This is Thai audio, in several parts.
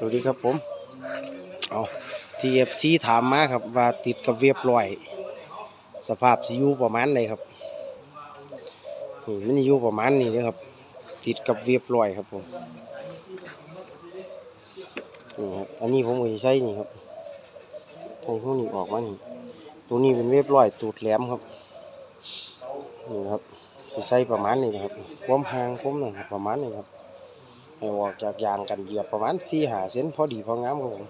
สวัสดีครับผมเอา TFC ถามมาครับ ว่าติดกับเวียบร้อย สภาพสิยูประมาณไหนครับมันอยู่ประมาณนี้นะครับ ติดกับเวียบร้อยครับผมนี่ครับอันนี้ผมก็สิใช้นี่ครับใช้พวกนี้ออกมานี่ตัวนี้เป็นเวียบร้อยตูดแหลมครับนี่ครับสิใช้ประมาณนี้นะครับความห่างผมนะครับประมาณนี้ครับ ให้ออกจากยางกันเหยียบประมาณสี่หาเซนพอดีพองามครับผม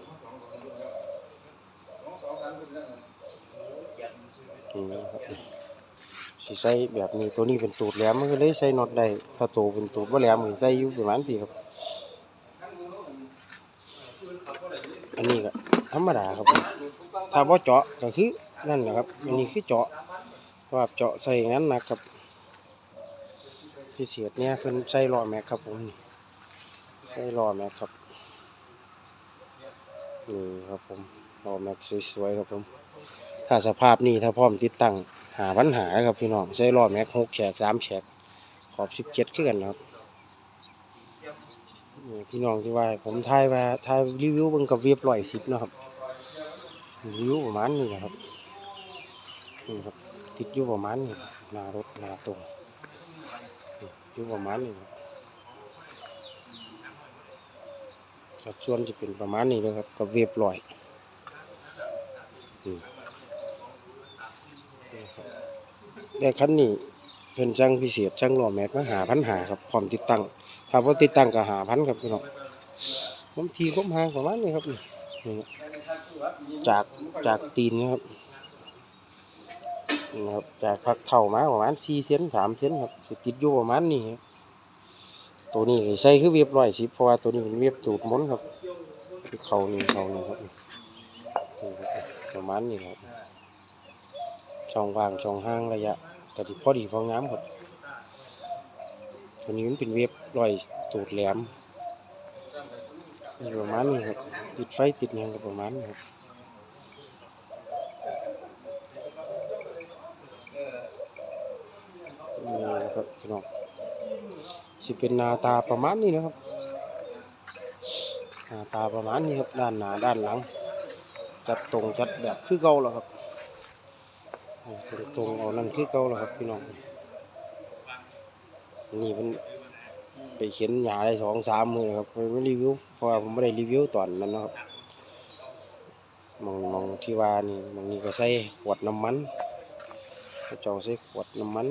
นี่ครับสิใส่แบบนี้ตัวนี้เป็นตูดแหลมมันก็เลยใส่น็อตได้ถ้าตัวเป็นตูดว่าแหลมก็ใส่อยู่ประมาณพี่ครับ อันนี้ก็ธรรมดาครับผมถ้าว่าเจาะก็คือนั่นแหละครับอันนี้คือเจาะว่าเจาะใส่งั้นนักครับที่เสียดเนี่ยเพิ่นใส่ล้อแม็กครับผม นี่ใส่ล้อแม็กครับนี่ครับผมล้อแม็กสวยๆครับผมถ้าสภาพนี้ถ้าพร้อมติดตั้งหาปัญหาครับพี่น้องใส่ล้อแม็กหกแฉกสามแฉกขอบสิบเจ็ดขึ้นกันครับพี่น้องที่ว่าผมทายว่าทายรีวิวบิ่งกับเวียบร้อยสิบนะครับรีวิวประมาณนี้นะครับนี่ครับติดอยู่ประมาณนี้นารถนาตรงอยู่ประมาณนี้ครับ สัดส่วนจะเป็นประมาณนี้นะครับกับเวียบร้อยอืมนี่ครับแต่คันนี้เป็นช่างพิเศษช่างหล่อแม็กมาหาพันหาครับพร้อมติดตั้งถ้าว่าติดตั้งก็หาพันครับพี่น้องผมทีผมหางประมาณนี้ครับนี่จากจากตีนนะครับนะครับจากพักเท่ามาประมาณสี่เซนสามเซนครับสิติดอยู่ประมาณนี้ครับ ตัวนี้ใส่คือเวียบร้อยสิเพราะว่าตัวนี้เป็นเวียบตูดม้นครับคือเขานี่เขานี่ครับประมาณนี้ครับช่องว่างช่องห้างระยะก็ที่พอดีพองามครับตัวนี้มันเป็นเวียบร้อยตูดแหลมประมาณนี้ครับติดไฟติดยังก็ประมาณนี้ครับนี่นะครับพี่น้อง สิเป็นหน้าตาประมาณนี้นะครับหน้าตาประมาณนี้ครับด้านหน้าด้านหลัง จัดตรงจัดแบบคือเก่าแล้วครับตรงตรงเอานั่นคือเก่าแล้วครับพี่น้องนี่มันไปเขียนหยาได้สองสามมือครับไม่รีวิวเพราะว่าผมไม่ได้รีวิวตอนนั้นนะครับมองมองที่ว่านี่มองนี่ก็ใส่ขวดน้ำมันเขาเจ้าใส่ขวดน้ำมัน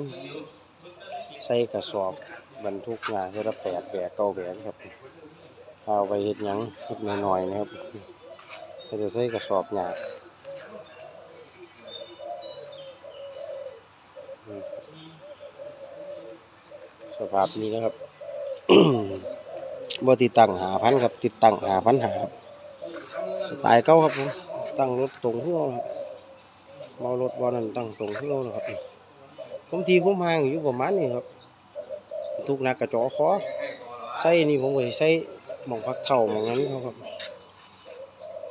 ใส่กระสอบ บรรทุกงานเท่าละแปดแบกเก้าแบกครับเอาไปเห็ดหยังเห็ดหน่อยๆนะครับก็จะใส่กระสอบหยาอืมสภาพนี้นะครับบ่ติดตั้งหาพันครับ ติดตั้งหาพันหาครับสไตล์เก่าครับผมตั้งรถตรงเพื่อครับเมารถบอนั่นตั้งตรงเพื่อนะครับผมทีคุ้มห่างอยู่ประมาณนี้ครับ ทุกนักกระจอคอใส่นี่ผมก็ใส่หมองพักเท่าหมองนั้นครับ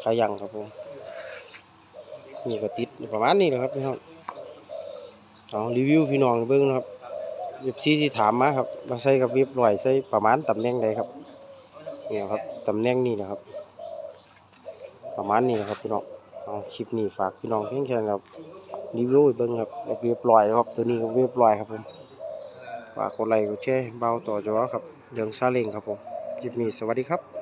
ขายังครับผมนี่ก็ติดประมาณนี้แหละครับพี่น้องเอารีวิวพี่น้องเบิ้งนะครับเย็บซีที่ถามมาครับมาใส่กับเว็บลอยใส่ประมาณตำแหน่งใดครับเนี่ยครับตำแหน่งนี้นะครับ ประมาณนี้นะครับพี่น้องเอาคลิปนี้ฝากพี่น้องเพียงแค่ครับรีวิวให้เบิ้งครับเว็บลอยครับตัวนี้ก็เว็บลอยครับผม ฝากกดไลค์กดแชร์เบาต่อจอครับเรื่องซาเล้งครับผมคลิปนี้สวัสดีครับ